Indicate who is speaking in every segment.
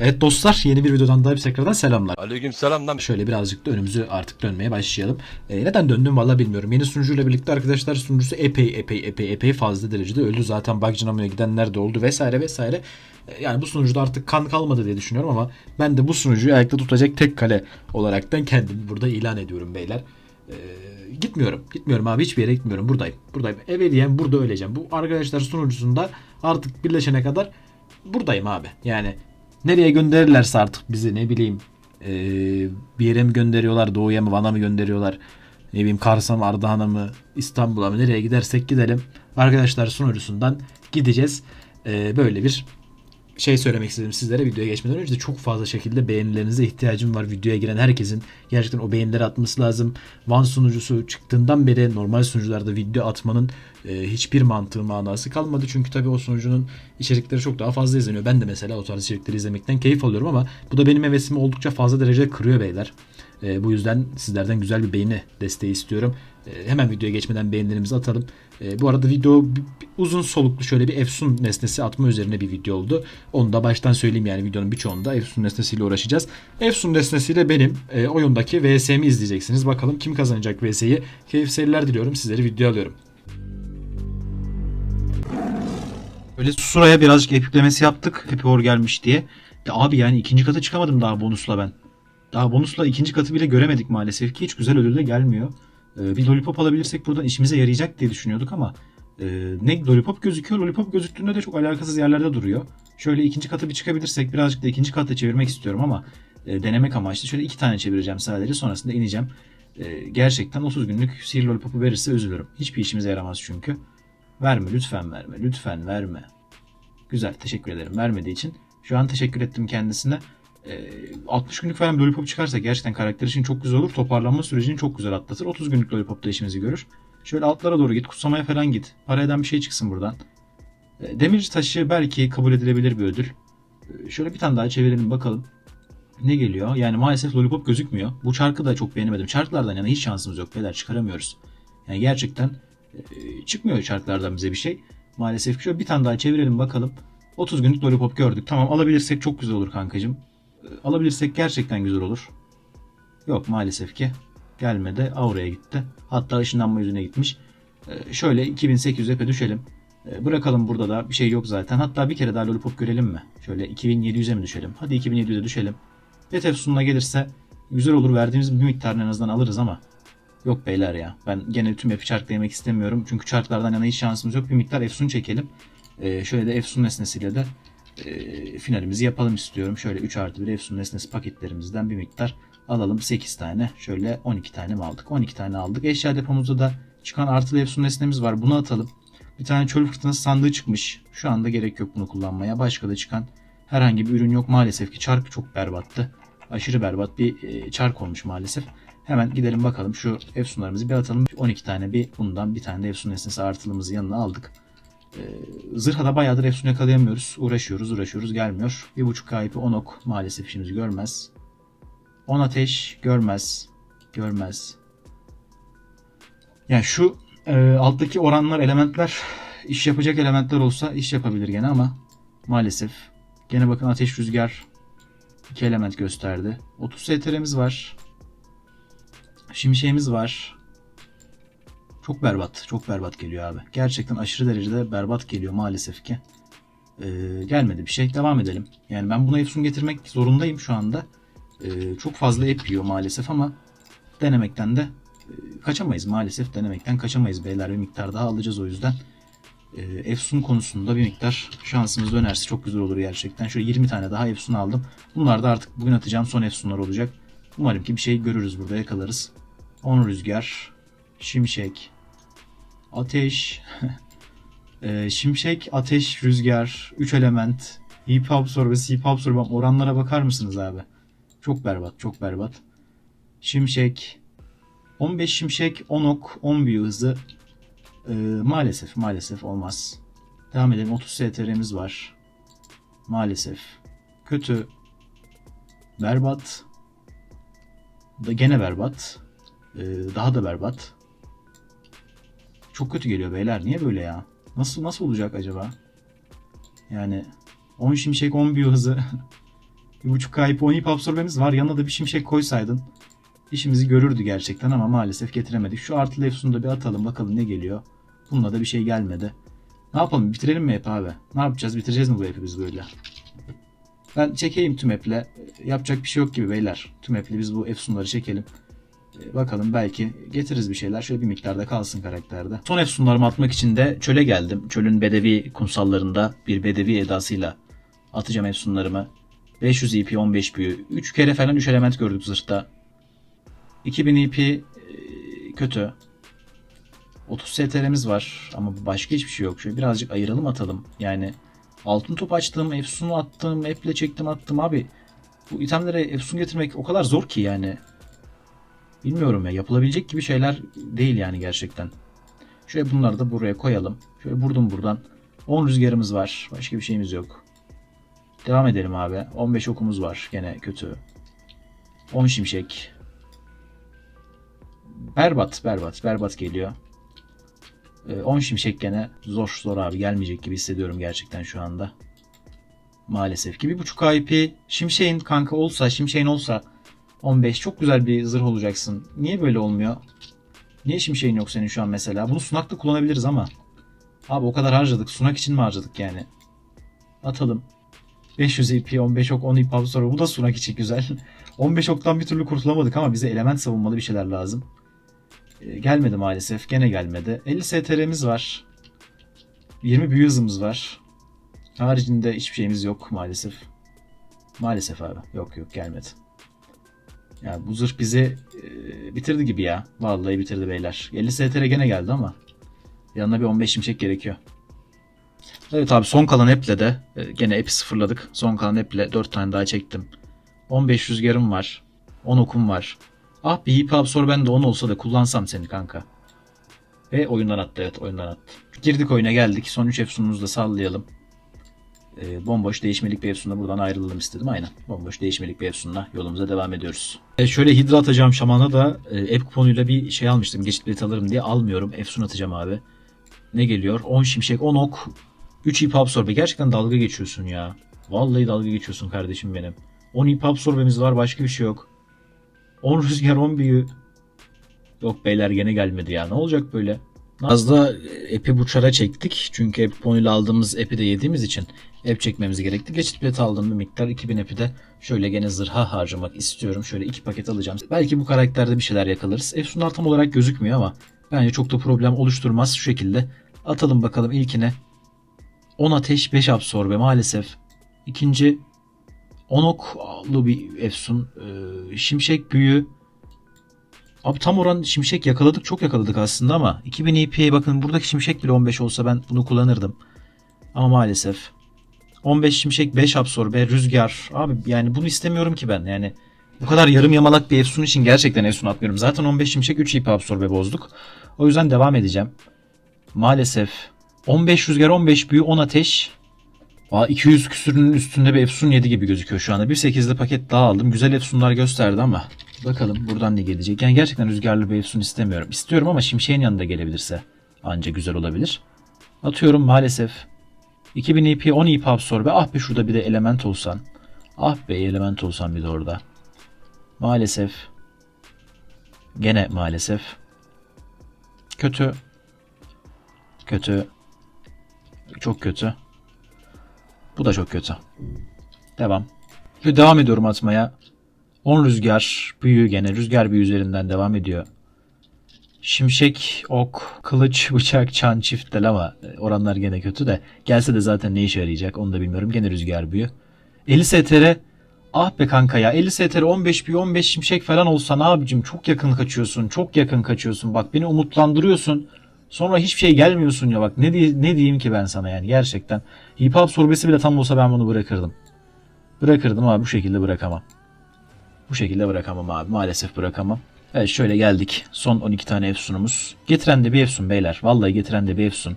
Speaker 1: Evet dostlar yeni bir videodan daha bir tekrardan selamlar.
Speaker 2: Aleyküm selam lan.
Speaker 1: Şöyle birazcık da önümüzü artık dönmeye başlayalım. Ee, neden döndüm valla bilmiyorum. Yeni sunucuyla birlikte arkadaşlar sunucusu epey epey epey epey fazla derecede öldü. Zaten bug cinamoya gidenler de oldu vesaire vesaire. Ee, yani bu sunucuda artık kan kalmadı diye düşünüyorum ama ben de bu sunucuyu ayakta tutacak tek kale olaraktan kendimi burada ilan ediyorum beyler. Ee, gitmiyorum. Gitmiyorum abi hiçbir yere gitmiyorum. Buradayım. Buradayım. Ebediyen burada öleceğim. Bu arkadaşlar sunucusunda artık birleşene kadar buradayım abi. Yani nereye gönderirlerse artık bizi ne bileyim ee, bir yere mi gönderiyorlar doğuya mı Van'a mı gönderiyorlar ne bileyim Kars'a mı Ardahan'a mı İstanbul'a mı nereye gidersek gidelim. Arkadaşlar sunucusundan gideceğiz. Ee, böyle bir şey söylemek istedim sizlere videoya geçmeden önce de çok fazla şekilde beğenilerinize ihtiyacım var. Videoya giren herkesin gerçekten o beğenileri atması lazım. Van sunucusu çıktığından beri normal sunucularda video atmanın e, hiçbir mantığı manası kalmadı. Çünkü tabii o sunucunun içerikleri çok daha fazla izleniyor. Ben de mesela o tarz içerikleri izlemekten keyif alıyorum ama bu da benim hevesimi oldukça fazla derecede kırıyor beyler. E, bu yüzden sizlerden güzel bir beğeni desteği istiyorum. E, hemen videoya geçmeden beğenilerimizi atalım. E, bu arada video uzun soluklu şöyle bir Efsun nesnesi atma üzerine bir video oldu. Onu da baştan söyleyeyim yani videonun birçoğunda Efsun nesnesiyle uğraşacağız. Efsun nesnesiyle benim e, oyundaki VS'mi izleyeceksiniz. Bakalım kim kazanacak VS'yi. Keyif seyirler diliyorum. Sizleri video alıyorum.
Speaker 3: Böyle Susura'ya birazcık epiklemesi yaptık. Happy Hour gelmiş diye. Ya abi yani ikinci kata çıkamadım daha bonusla ben. Daha bonusla ikinci katı bile göremedik maalesef ki. Hiç güzel ödül de gelmiyor. Ee, bir lollipop alabilirsek buradan işimize yarayacak diye düşünüyorduk ama e, ne lollipop gözüküyor. Lollipop gözüktüğünde de çok alakasız yerlerde duruyor. Şöyle ikinci katı bir çıkabilirsek birazcık da ikinci kata çevirmek istiyorum ama e, denemek amaçlı. Şöyle iki tane çevireceğim sadece. Sonrasında ineceğim. E, gerçekten 30 günlük sihir lollipopu verirse üzülürüm. Hiçbir işimize yaramaz çünkü. Verme lütfen verme. Lütfen verme. Güzel teşekkür ederim vermediği için. Şu an teşekkür ettim kendisine. Ee, 60 günlük falan lollipop çıkarsa gerçekten karakter için çok güzel olur. Toparlanma sürecini çok güzel atlatır. 30 günlük lollipopta işimizi görür. Şöyle altlara doğru git. Kutsamaya falan git. Para eden bir şey çıksın buradan. Ee, demir taşı belki kabul edilebilir bir ödül. Ee, şöyle bir tane daha çevirelim bakalım. Ne geliyor? Yani maalesef lollipop gözükmüyor. Bu çarkı da çok beğenemedim. Çarklardan yana hiç şansımız yok. Beyler çıkaramıyoruz. Yani gerçekten e, çıkmıyor çarklardan bize bir şey. Maalesef şöyle bir tane daha çevirelim bakalım. 30 günlük lollipop gördük. Tamam alabilirsek çok güzel olur kankacığım. Alabilirsek gerçekten güzel olur. Yok maalesef ki. Gelmedi. Aura'ya gitti. Hatta ışınlanma yüzüne gitmiş. Ee, şöyle 2800 epe düşelim. Ee, bırakalım burada da bir şey yok zaten. Hatta bir kere daha lollipop görelim mi? Şöyle 2700'e mi düşelim? Hadi 2700'e düşelim. Detef sununa gelirse güzel olur. Verdiğimiz bir miktarını en azından alırız ama Yok beyler ya. Ben gene tüm F'i çarklayamak istemiyorum. Çünkü çarklardan yana hiç şansımız yok. Bir miktar Efsun çekelim. Ee, şöyle de Efsun nesnesiyle de e, finalimizi yapalım istiyorum. Şöyle 3 artı 1 Efsun nesnesi paketlerimizden bir miktar alalım. 8 tane. Şöyle 12 tane mi aldık? 12 tane aldık. Eşya depomuzda da çıkan artılı Efsun nesnemiz var. Bunu atalım. Bir tane çöl fırtınası sandığı çıkmış. Şu anda gerek yok bunu kullanmaya. Başka da çıkan herhangi bir ürün yok. Maalesef ki çark çok berbattı. Aşırı berbat bir e, çark olmuş maalesef. Hemen gidelim bakalım şu efsunlarımızı bir atalım. 12 tane bir bundan bir tane de efsun nesnesi artılımızı yanına aldık. Ee, zırha da bayağıdır efsun yakalayamıyoruz. Uğraşıyoruz uğraşıyoruz gelmiyor. 1.5 kayıpı 10 ok maalesef işimizi görmez. 10 ateş görmez. Görmez. Yani şu e, alttaki oranlar elementler iş yapacak elementler olsa iş yapabilir gene ama maalesef. Gene bakın ateş rüzgar iki element gösterdi. 30 STR'miz var. Şimşeğimiz var. Çok berbat. Çok berbat geliyor abi. Gerçekten aşırı derecede berbat geliyor maalesef ki. Ee, gelmedi bir şey. Devam edelim. Yani ben buna Efsun getirmek zorundayım şu anda. Ee, çok fazla ep yiyor maalesef ama denemekten de e, kaçamayız maalesef. Denemekten kaçamayız beyler. Bir miktar daha alacağız o yüzden. Ee, Efsun konusunda bir miktar şansımız dönerse çok güzel olur gerçekten. Şöyle 20 tane daha Efsun aldım. Bunlar da artık bugün atacağım son Efsunlar olacak. Umarım ki bir şey görürüz burada yakalarız. 10 rüzgar, şimşek, ateş, Ee, şimşek, ateş, rüzgar, 3 element, hip absorbesi, hip absorbam oranlara bakar mısınız abi? Çok berbat, çok berbat. Şimşek, 15 şimşek, 10 ok, 10 büyü hızı. Ee, maalesef, maalesef olmaz. Devam edelim. 30 STR'miz var. Maalesef. Kötü. Berbat. Da gene berbat. Ee, daha da berbat. Çok kötü geliyor beyler. Niye böyle ya? Nasıl nasıl olacak acaba? Yani 10 şimşek 10 büyü hızı. 1.5K ip 10 ip absorbemiz var. Yanına da bir şimşek koysaydın işimizi görürdü gerçekten ama maalesef getiremedik. Şu artılı efsunu da bir atalım bakalım ne geliyor. Bununla da bir şey gelmedi. Ne yapalım bitirelim mi hep abi? Ne yapacağız bitireceğiz mi bu hepi biz böyle? Ben çekeyim tüm eple. Yapacak bir şey yok gibi beyler. Tüm eple biz bu efsunları çekelim. Bakalım belki getiririz bir şeyler. Şöyle bir miktarda kalsın karakterde. Son efsunlarımı atmak için de çöle geldim. Çölün bedevi kumsallarında bir bedevi edasıyla atacağım efsunlarımı. 500 EP 15 büyü. 3 kere falan 3 element gördük zırhta. 2000 EP e, kötü. 30 STR'miz var ama başka hiçbir şey yok. Şöyle birazcık ayıralım atalım. Yani altın top açtım, efsunu attım, eple çektim attım abi. Bu itemlere efsun getirmek o kadar zor ki yani. Bilmiyorum ya yapılabilecek gibi şeyler değil yani gerçekten. Şöyle bunları da buraya koyalım. Şöyle vurdum buradan. 10 rüzgarımız var. Başka bir şeyimiz yok. Devam edelim abi. 15 okumuz var. Gene kötü. 10 şimşek. Berbat, berbat, berbat geliyor. Ee, 10 şimşek gene zor zor abi gelmeyecek gibi hissediyorum gerçekten şu anda. Maalesef ki bir buçuk IP şimşeğin kanka olsa şimşeğin olsa 15 çok güzel bir zırh olacaksın. Niye böyle olmuyor? Niye şimşeğin yok senin şu an mesela? Bunu sunakta kullanabiliriz ama. Abi o kadar harcadık. Sunak için mi harcadık yani? Atalım. 500 IP, 15 ok, 10 ip sonra bu da sunak için güzel. 15 oktan bir türlü kurtulamadık ama bize element savunmalı bir şeyler lazım. Ee, gelmedi maalesef. Gene gelmedi. 50 STR'miz var. 20 büyü hızımız var. Haricinde hiçbir şeyimiz yok maalesef. Maalesef abi. Yok yok gelmedi. Ya bu zırh bizi e, bitirdi gibi ya. Vallahi bitirdi beyler. 50 STR gene geldi ama yanına bir 15 şimşek gerekiyor. Evet abi son kalan eple de e, gene epi sıfırladık. Son kalan eple 4 tane daha çektim. 15 rüzgarım var. 10 okum var. Ah bir hip absorben de 10 olsa da kullansam seni kanka. Ve oyundan attı evet oyundan attı. Girdik oyuna geldik. Son 3 efsunumuzu da sallayalım. E, bomboş değişmelik bir efsunla buradan ayrılalım istedim. Aynen. Bomboş değişmelik bir efsunla yolumuza devam ediyoruz. E, şöyle hidra atacağım şamana da e, app kuponuyla bir şey almıştım. Geçit bileti alırım diye almıyorum. Efsun atacağım abi. Ne geliyor? 10 şimşek, 10 ok, 3 ip absorbe. Gerçekten dalga geçiyorsun ya. Vallahi dalga geçiyorsun kardeşim benim. 10 ip absorbemiz var başka bir şey yok. 10 rüzgar 10 büyü. Yok beyler gene gelmedi ya. Ne olacak böyle? Az da epi buçara çektik. Çünkü ep ponuyla aldığımız epi de yediğimiz için ep çekmemiz gerekti. Geçit bileti aldığım bir miktar 2000 epi de şöyle gene zırha harcamak istiyorum. Şöyle iki paket alacağım. Belki bu karakterde bir şeyler yakalarız. Efsunlar tam olarak gözükmüyor ama bence çok da problem oluşturmaz. Şu şekilde atalım bakalım ilkine. 10 ateş 5 absorbe maalesef. İkinci 10 oklu bir efsun. Ee, şimşek büyü. Abi tam oran şimşek yakaladık. Çok yakaladık aslında ama 2000 EP'ye bakın buradaki şimşek bile 15 olsa ben bunu kullanırdım. Ama maalesef. 15 şimşek 5 absorbe rüzgar. Abi yani bunu istemiyorum ki ben. Yani bu kadar yarım yamalak bir efsun için gerçekten efsun atmıyorum. Zaten 15 şimşek 3 ip absorbe bozduk. O yüzden devam edeceğim. Maalesef 15 rüzgar 15 büyü 10 ateş. Aa, 200 küsürünün üstünde bir Efsun 7 gibi gözüküyor şu anda. 1.8'de paket daha aldım. Güzel Efsunlar gösterdi ama bakalım buradan ne gelecek. Yani gerçekten rüzgarlı bir Efsun istemiyorum. İstiyorum ama Şimşek'in yanında gelebilirse anca güzel olabilir. Atıyorum maalesef. 2000 EP 10 EP absorbe. Ah be şurada bir de element olsan. Ah be element olsan bir de orada. Maalesef. Gene maalesef. Kötü. Kötü. Çok kötü. Bu da çok kötü. Devam. Ve devam ediyorum atmaya. 10 rüzgar büyü gene. Rüzgar büyü üzerinden devam ediyor. Şimşek, ok, kılıç, bıçak, çan, çift tel ama oranlar gene kötü de. Gelse de zaten ne işe yarayacak onu da bilmiyorum. Gene rüzgar büyü. 50 STR. Ah be kanka ya 50 STR 15 büyü 15 şimşek falan olsan abicim çok yakın kaçıyorsun. Çok yakın kaçıyorsun. Bak beni umutlandırıyorsun. Sonra hiçbir şey gelmiyorsun ya bak ne, diye, ne diyeyim ki ben sana yani gerçekten. Hip hop sorbesi bile tam olsa ben bunu bırakırdım. Bırakırdım ama bu şekilde bırakamam. Bu şekilde bırakamam abi maalesef bırakamam. Evet şöyle geldik. Son 12 tane efsunumuz. Getiren de bir efsun beyler. Vallahi getiren de bir efsun.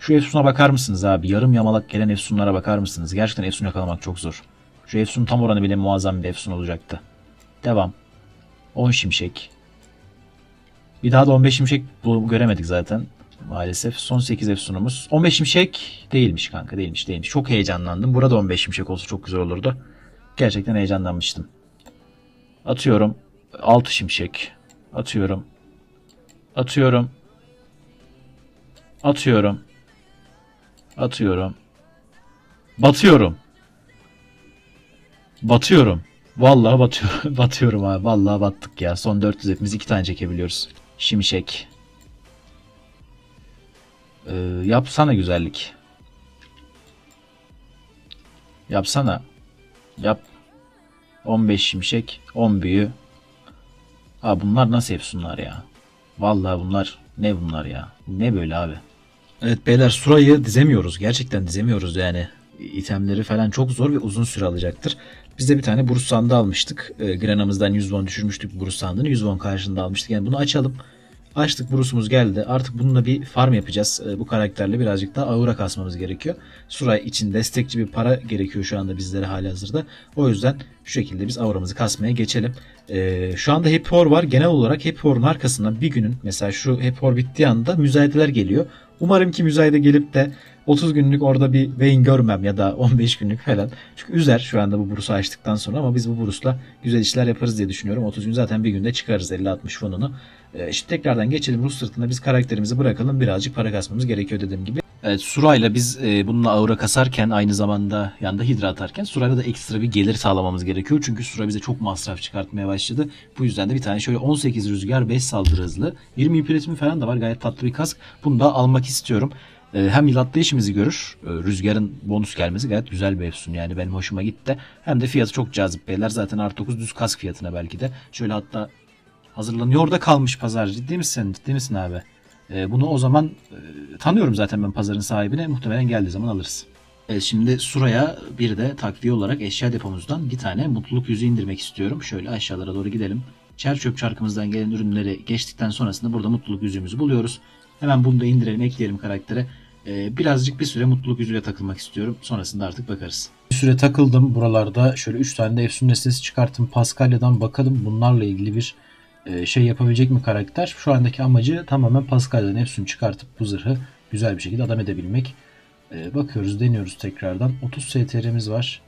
Speaker 3: Şu efsuna bakar mısınız abi? Yarım yamalak gelen efsunlara bakar mısınız? Gerçekten efsun yakalamak çok zor. Şu efsun tam oranı bile muazzam bir efsun olacaktı. Devam. 10 şimşek. Bir daha da 15 şimşek göremedik zaten. Maalesef. Son 8 efsunumuz. 15 şimşek değilmiş kanka değilmiş değilmiş. Çok heyecanlandım. Burada 15 şimşek olsa çok güzel olurdu. Gerçekten heyecanlanmıştım. Atıyorum. Altı şimşek. Atıyorum. Atıyorum. Atıyorum. Atıyorum. Batıyorum. Batıyorum. Vallahi batıyorum. batıyorum abi. Vallahi battık ya. Son 400 hepimiz iki tane çekebiliyoruz. Şimşek. Ee, yapsana güzellik. Yapsana. Yap. 15 şimşek, 10 büyü. Ha bunlar nasıl efsunlar ya? Vallahi bunlar ne bunlar ya? Ne böyle abi? Evet beyler Sura'yı dizemiyoruz. Gerçekten dizemiyoruz yani. İtemleri falan çok zor ve uzun süre alacaktır. Biz de bir tane burus sandığı almıştık. E, Grena'mızdan 100 won düşürmüştük burus sandığını. 100 won karşılığında almıştık. Yani bunu açalım. Açtık burusumuz geldi. Artık bununla bir farm yapacağız. E, bu karakterle birazcık daha aura kasmamız gerekiyor. Sura için destekçi bir para gerekiyor şu anda bizlere hali hazırda. O yüzden şu şekilde biz auramızı kasmaya geçelim. E, şu anda Happy Hour var. Genel olarak Happy Hour'un arkasından bir günün mesela şu Happy Hour bittiği anda müzayedeler geliyor. Umarım ki müzayede gelip de 30 günlük orada bir Vayne görmem ya da 15 günlük falan. Çünkü üzer şu anda bu burusu açtıktan sonra ama biz bu burusla güzel işler yaparız diye düşünüyorum. 30 gün zaten bir günde çıkarız 50-60 fonunu. Ee, şimdi tekrardan geçelim Rus sırtında biz karakterimizi bırakalım. Birazcık para kasmamız gerekiyor dediğim gibi. Evet Sura'yla biz e, bununla aura kasarken aynı zamanda yanında hidra atarken Sura'yla da ekstra bir gelir sağlamamız gerekiyor. Çünkü Sura bize çok masraf çıkartmaya başladı. Bu yüzden de bir tane şöyle 18 rüzgar 5 saldırı hızlı. 20 üretimi falan da var gayet tatlı bir kask. Bunu da almak istiyorum. E, hem yılatlı işimizi görür. e, Rüzgarın bonus gelmesi gayet güzel bir efsun yani benim hoşuma gitti. Hem de fiyatı çok cazip beyler. Zaten artı 9 düz kask fiyatına belki de. Şöyle hatta hazırlanıyor da kalmış pazar. Ciddi misin? Ciddi misin abi? E, bunu o zaman e, tanıyorum zaten ben pazarın sahibine. Muhtemelen geldiği zaman alırız. Evet, şimdi Sura'ya bir de takviye olarak eşya depomuzdan bir tane mutluluk yüzü indirmek istiyorum. Şöyle aşağılara doğru gidelim. Çer çöp çarkımızdan gelen ürünleri geçtikten sonrasında burada mutluluk yüzüğümüzü buluyoruz. Hemen bunu da indirelim, ekleyelim karaktere. Ee, birazcık bir süre mutluluk yüzüyle takılmak istiyorum. Sonrasında artık bakarız. Bir süre takıldım buralarda. Şöyle 3 tane de Efsun nesnesi çıkarttım. Paskalya'dan bakalım bunlarla ilgili bir e, şey yapabilecek mi karakter? Şu andaki amacı tamamen Paskalya'dan Efsun çıkartıp bu zırhı güzel bir şekilde adam edebilmek. E, bakıyoruz, deniyoruz tekrardan. 30 STR'miz var.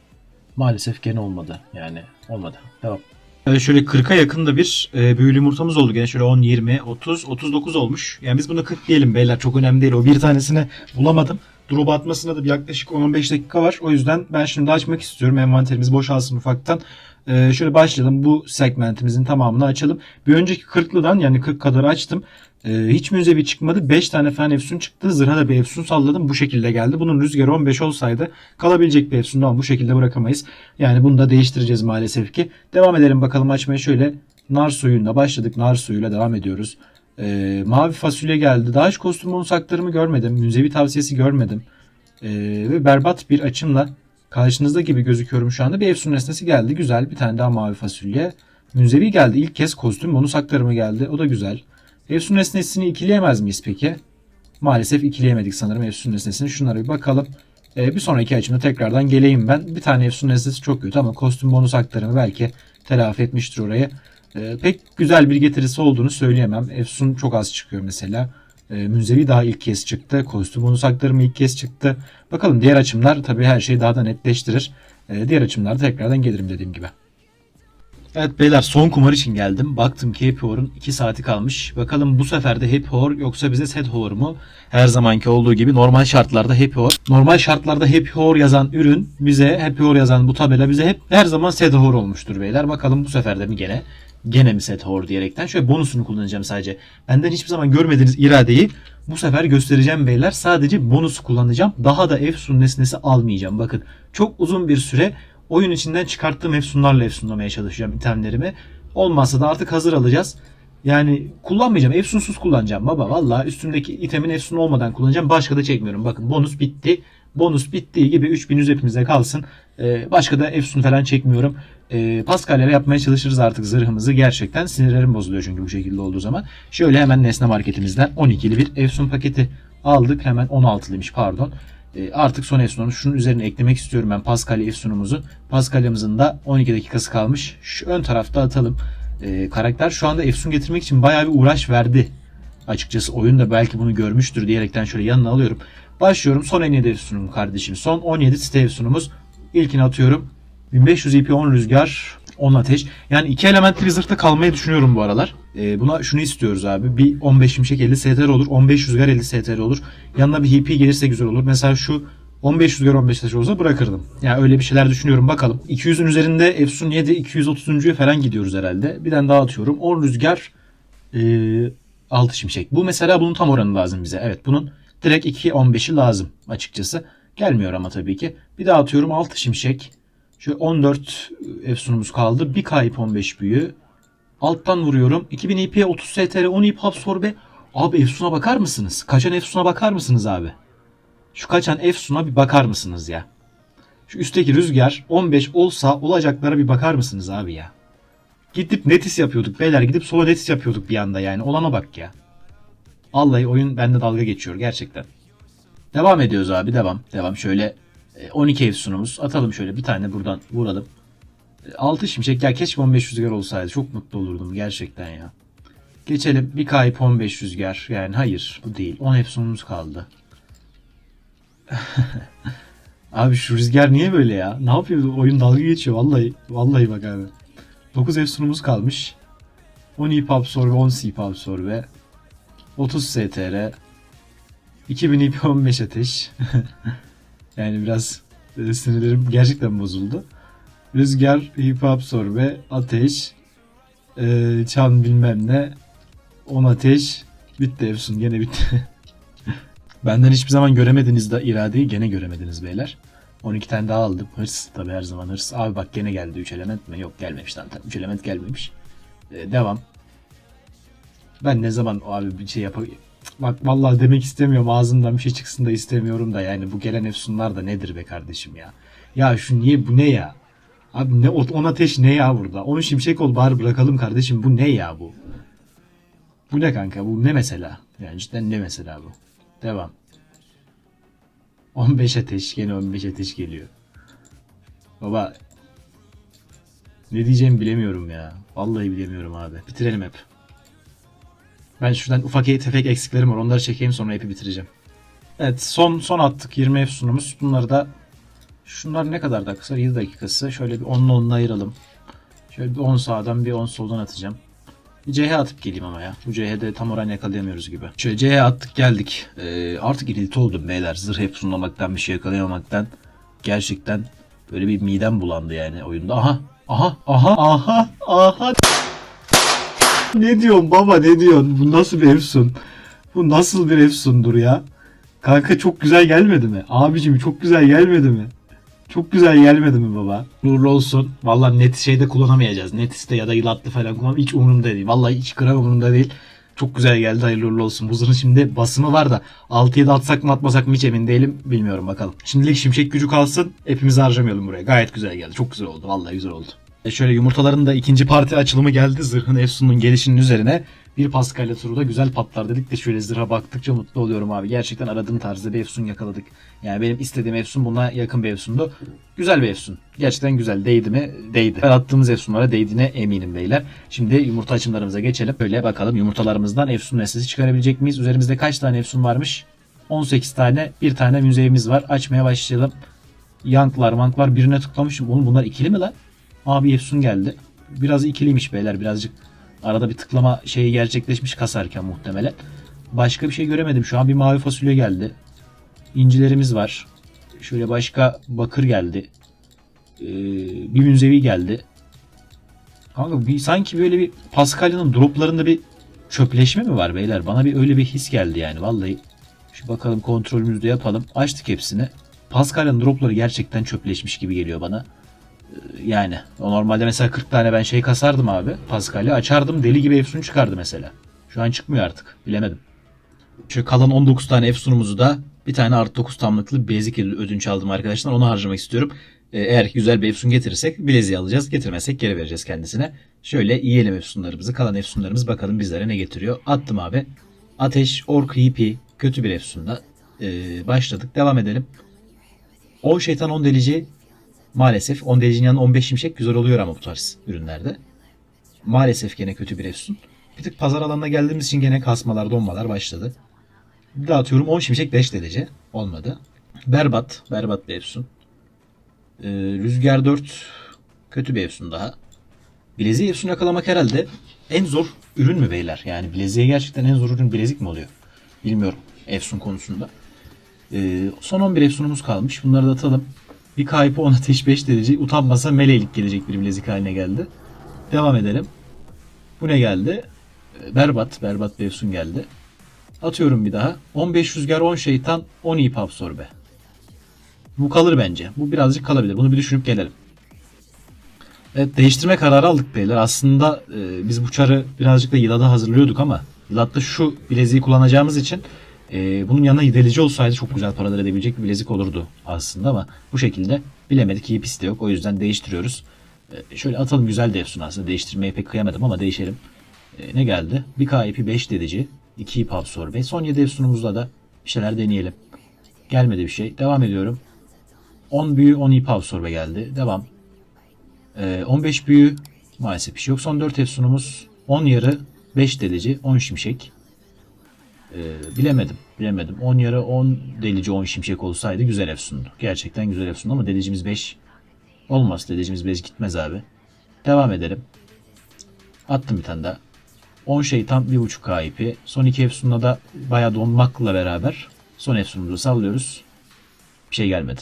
Speaker 3: Maalesef gene olmadı. Yani olmadı. Devam. Evet şöyle 40'a yakın da bir e, büyülü yumurtamız oldu. Gene şöyle 10, 20, 30, 39 olmuş. Yani biz buna 40 diyelim beyler. Çok önemli değil. O bir tanesini bulamadım. Drop atmasına da bir yaklaşık 10-15 dakika var. O yüzden ben şimdi açmak istiyorum. Envanterimiz boşalsın ufaktan. Ee, şöyle başlayalım. Bu segmentimizin tamamını açalım. Bir önceki 40'lıdan yani 40 kadar açtım. Ee, hiç müzevi çıkmadı. 5 tane falan efsun çıktı. Zırha da bir efsun salladım. Bu şekilde geldi. Bunun rüzgarı 15 olsaydı kalabilecek bir efsun ama bu şekilde bırakamayız. Yani bunu da değiştireceğiz maalesef ki. Devam edelim bakalım açmaya şöyle. Nar suyuyla başladık. Nar suyuyla devam ediyoruz. Ee, mavi fasulye geldi. Daha hiç kostüm bonus haklarımı görmedim. Müzevi tavsiyesi görmedim. Ee, ve berbat bir açımla karşınızda gibi gözüküyorum şu anda. Bir efsun nesnesi geldi. Güzel. Bir tane daha mavi fasulye. Münzevi geldi. İlk kez kostüm bonus haklarımı geldi. O da güzel. Efsun nesnesini ikileyemez miyiz peki? Maalesef ikileyemedik sanırım Efsun nesnesini. Şunlara bir bakalım. Ee, bir sonraki açımda tekrardan geleyim ben. Bir tane Efsun nesnesi çok kötü ama kostüm bonus haklarımı belki telafi etmiştir orayı. Ee, pek güzel bir getirisi olduğunu söyleyemem. Efsun çok az çıkıyor mesela. Ee, Münzevi daha ilk kez çıktı. Kostüm bonus haklarım ilk kez çıktı. Bakalım diğer açımlar tabii her şeyi daha da netleştirir. Ee, diğer açımlarda tekrardan gelirim dediğim gibi. Evet beyler son kumar için geldim. Baktım ki Happy Hour'un 2 saati kalmış. Bakalım bu sefer de Happy Hour yoksa bize Set Hour mu? Her zamanki olduğu gibi normal şartlarda Happy Hour. Normal şartlarda Happy Hour yazan ürün bize Happy Hour yazan bu tabela bize hep her zaman Set Hour olmuştur beyler. Bakalım bu sefer de mi gene? Gene mi Set Hour diyerekten. Şöyle bonusunu kullanacağım sadece. Benden hiçbir zaman görmediğiniz iradeyi bu sefer göstereceğim beyler. Sadece bonusu kullanacağım. Daha da Efsun nesnesi almayacağım. Bakın çok uzun bir süre oyun içinden çıkarttığım efsunlarla efsunlamaya çalışacağım itemlerimi. Olmazsa da artık hazır alacağız. Yani kullanmayacağım. Efsunsuz kullanacağım baba. Valla üstümdeki itemin efsun olmadan kullanacağım. Başka da çekmiyorum. Bakın bonus bitti. Bonus bittiği gibi 3100 hepimize kalsın. Ee, başka da efsun falan çekmiyorum. Ee, Pascal'lere yapmaya çalışırız artık zırhımızı. Gerçekten sinirlerim bozuluyor çünkü bu şekilde olduğu zaman. Şöyle hemen nesne marketimizden 12'li bir efsun paketi aldık. Hemen 16'lıymış pardon. E, artık son efsununu şunun üzerine eklemek istiyorum ben Pascal efsunumuzu. Pascal'ımızın da 12 dakikası kalmış. Şu ön tarafta atalım. E, karakter şu anda efsun getirmek için bayağı bir uğraş verdi. Açıkçası oyun da belki bunu görmüştür diyerekten şöyle yanına alıyorum. Başlıyorum. Son 17 efsunum kardeşim. Son 17 site efsunumuz. İlkini atıyorum. 1500 EP 10 rüzgar 10 ateş. Yani iki elementli bir zırhta kalmayı düşünüyorum bu aralar. Ee, buna şunu istiyoruz abi. Bir 15 şimşek 50 STR olur. 15 rüzgar 50 STR olur. Yanına bir HP gelirse güzel olur. Mesela şu 15 rüzgar 15 ateş olsa bırakırdım. Yani öyle bir şeyler düşünüyorum bakalım. 200'ün üzerinde Efsun 7 230. falan gidiyoruz herhalde. Bir daha atıyorum. 10 rüzgar e, 6 şimşek. Bu mesela bunun tam oranı lazım bize. Evet bunun direkt 2 15'i lazım açıkçası. Gelmiyor ama tabii ki. Bir daha atıyorum 6 şimşek. Şu 14 Efsun'umuz kaldı. Bir kayıp 15 büyü. Alttan vuruyorum. 2000 IP'ye 30 STR 10 IP absorbe. Abi Efsun'a bakar mısınız? Kaçan Efsun'a bakar mısınız abi? Şu kaçan Efsun'a bir bakar mısınız ya? Şu üstteki rüzgar 15 olsa olacaklara bir bakar mısınız abi ya? Gidip netis yapıyorduk beyler. Gidip solo netis yapıyorduk bir anda yani. Olana bak ya. Vallahi oyun bende dalga geçiyor gerçekten. Devam ediyoruz abi devam. Devam şöyle e, 12 Efsun'umuz. Atalım şöyle bir tane buradan vuralım. 6 şimşek ya keşke 15 rüzgar olsaydı. Çok mutlu olurdum gerçekten ya. Geçelim bir kayıp 15 rüzgar. Yani hayır bu değil. 10 Efsun'umuz kaldı. abi şu rüzgar niye böyle ya? Ne yapıyor? Oyun dalga geçiyor vallahi. Vallahi bak abi. 9 Efsun'umuz kalmış. 10 ip absorbe, 10 sip absorbe. 30 STR. 2000 ip 15 ateş. yani biraz e, sinirlerim gerçekten bozuldu. Rüzgar, ip absorbe, ateş, e, çan bilmem ne, 10 ateş. Bitti Efsun gene bitti. Benden hiçbir zaman göremediniz de iradeyi gene göremediniz beyler. 12 tane daha aldım. Hırs tabi her zaman hırs. Abi bak gene geldi 3 element mi? Yok gelmemiş tamam 3 element gelmemiş. Ee, devam. Ben ne zaman abi bir şey yapayım. Bak vallahi demek istemiyorum ağzımdan bir şey çıksın da istemiyorum da yani bu gelen efsunlar da nedir be kardeşim ya. Ya şu niye bu ne ya? Abi ne on ateş ne ya burada? 10 şimşek ol bari bırakalım kardeşim bu ne ya bu? Bu ne kanka bu ne mesela? Yani cidden ne mesela bu? Devam. 15 ateş gene 15 ateş geliyor. Baba ne diyeceğimi bilemiyorum ya. Vallahi bilemiyorum abi. Bitirelim hep. Ben şuradan ufak tefek eksiklerim var. Onları çekeyim sonra hepi bitireceğim. Evet son son attık 20 efsunumuz. Bunları da şunlar ne kadar dakika? 7 dakikası. Şöyle bir 10'la 10'la ayıralım. Şöyle bir 10 sağdan bir 10 soldan atacağım. CH atıp geleyim ama ya. Bu CH'de tam oranı yakalayamıyoruz gibi. Şöyle CH attık geldik. Ee, artık irilti oldum beyler. Zırh hep sunlamaktan bir şey yakalayamamaktan. Gerçekten böyle bir midem bulandı yani oyunda. Aha aha aha aha aha. Ne diyorsun baba ne diyorsun? Bu nasıl bir efsun? Bu nasıl bir efsundur ya? Kanka çok güzel gelmedi mi? Abicim çok güzel gelmedi mi? Çok güzel gelmedi mi baba? Nurlu olsun. Vallahi net şeyde kullanamayacağız. Netis'te ya da yılatlı falan kullan hiç umurumda değil. Vallahi hiç gram umurumda değil. Çok güzel geldi. Hayırlı uğurlu olsun. Bu zırhın şimdi basımı var da 6-7 atsak mı atmasak mı hiç emin değilim. Bilmiyorum bakalım. Şimdilik şimşek gücü kalsın. Hepimizi harcamayalım buraya. Gayet güzel geldi. Çok güzel oldu. Vallahi güzel oldu. E şöyle yumurtaların da ikinci parti açılımı geldi. Zırhın Efsun'un gelişinin üzerine. Bir Pascal turu da güzel patlar dedik de şöyle zırha baktıkça mutlu oluyorum abi. Gerçekten aradığım tarzda bir Efsun yakaladık. Yani benim istediğim Efsun buna yakın bir Efsun'du. Güzel bir Efsun. Gerçekten güzel. Değdi mi? Değdi. Attığımız Efsunlara değdiğine eminim beyler. Şimdi yumurta açımlarımıza geçelim. Böyle bakalım yumurtalarımızdan Efsun nesnesi çıkarabilecek miyiz? Üzerimizde kaç tane Efsun varmış? 18 tane. Bir tane müzeyimiz var. Açmaya başlayalım. Yanklar manklar birine tıklamışım. Oğlum bunlar ikili mi lan? Abi Efsun geldi. Biraz ikiliymiş beyler birazcık. Arada bir tıklama şeyi gerçekleşmiş kasarken muhtemelen. Başka bir şey göremedim. Şu an bir mavi fasulye geldi. İncilerimiz var. Şöyle başka bakır geldi. Ee, bir münzevi geldi. Kanka bir, sanki böyle bir Pascal'ın droplarında bir çöpleşme mi var beyler? Bana bir öyle bir his geldi yani vallahi. Şu bakalım kontrolümüzü de yapalım. Açtık hepsini. Pascal'ın dropları gerçekten çöpleşmiş gibi geliyor bana. Yani o normalde mesela 40 tane ben şey kasardım abi. Pascal'i açardım deli gibi Efsun çıkardı mesela. Şu an çıkmıyor artık. Bilemedim. Şu kalan 19 tane Efsun'umuzu da bir tane artı 9 tamlıklı basic ödünç aldım arkadaşlar. Onu harcamak istiyorum. Ee, Eğer güzel bir Efsun getirirsek bileziği alacağız. Getirmezsek geri vereceğiz kendisine. Şöyle yiyelim Efsunlarımızı. Kalan Efsunlarımız bakalım bizlere ne getiriyor. Attım abi. Ateş, Ork, Hipi. Kötü bir Efsun'da. Ee, başladık. Devam edelim. O şeytan 10 delici Maalesef 10 derecinin yanında 15 şimşek güzel oluyor ama bu tarz ürünlerde. Maalesef gene kötü bir efsun. Bir tık pazar alanına geldiğimiz için gene kasmalar donmalar başladı. Atıyorum 10 şimşek 5 derece. Olmadı. Berbat. Berbat bir efsun. Ee, Rüzgar 4 Kötü bir Efsun daha. Bileziği Efsun yakalamak herhalde en zor ürün mü beyler? Yani bileziğe gerçekten en zor ürün bilezik mi oluyor? Bilmiyorum Efsun konusunda. Ee, son 11 Efsun'umuz kalmış. Bunları da atalım. Bir kayıpı 10 ateş 5 derece. Utanmasa meleğilik gelecek bir bilezik haline geldi. Devam edelim. Bu ne geldi? Ee, Berbat. Berbat bir Efsun geldi. Atıyorum bir daha. 15 rüzgar 10 şeytan 10 ip absorbe. Bu kalır bence. Bu birazcık kalabilir. Bunu bir düşünüp gelelim. Evet değiştirme kararı aldık beyler. Aslında e, biz bu çarı birazcık da Yılat'a hazırlıyorduk ama Yılat'ta şu bileziği kullanacağımız için e, bunun yanına delici olsaydı çok güzel paralar edebilecek bir bilezik olurdu aslında ama bu şekilde bilemedik. İyi pis de yok. O yüzden değiştiriyoruz. E, şöyle atalım güzel de Efsun aslında. Değiştirmeye pek kıyamadım ama değişelim. E, ne geldi? Bir KIP 5 delici. 2 ip absorbe. Son 7 Efsun'umuzla da bir şeyler deneyelim. Gelmedi bir şey. Devam ediyorum. 10 büyü 10 ip absorbe geldi. Devam. Ee, 15 büyü maalesef bir şey yok. Son 4 efsunumuz 10 yarı 5 delici 10 şimşek. Ee, bilemedim. Bilemedim. 10 yarı 10 delici 10 şimşek olsaydı güzel efsundu. Gerçekten güzel efsundu ama delicimiz 5 olmaz. Delicimiz 5 gitmez abi. Devam edelim. Attım bir tane daha. 10 şeytan 1.5 KIP. Son 2 efsunla da bayağı donmakla beraber son efsunumuzu sallıyoruz. Bir şey gelmedi.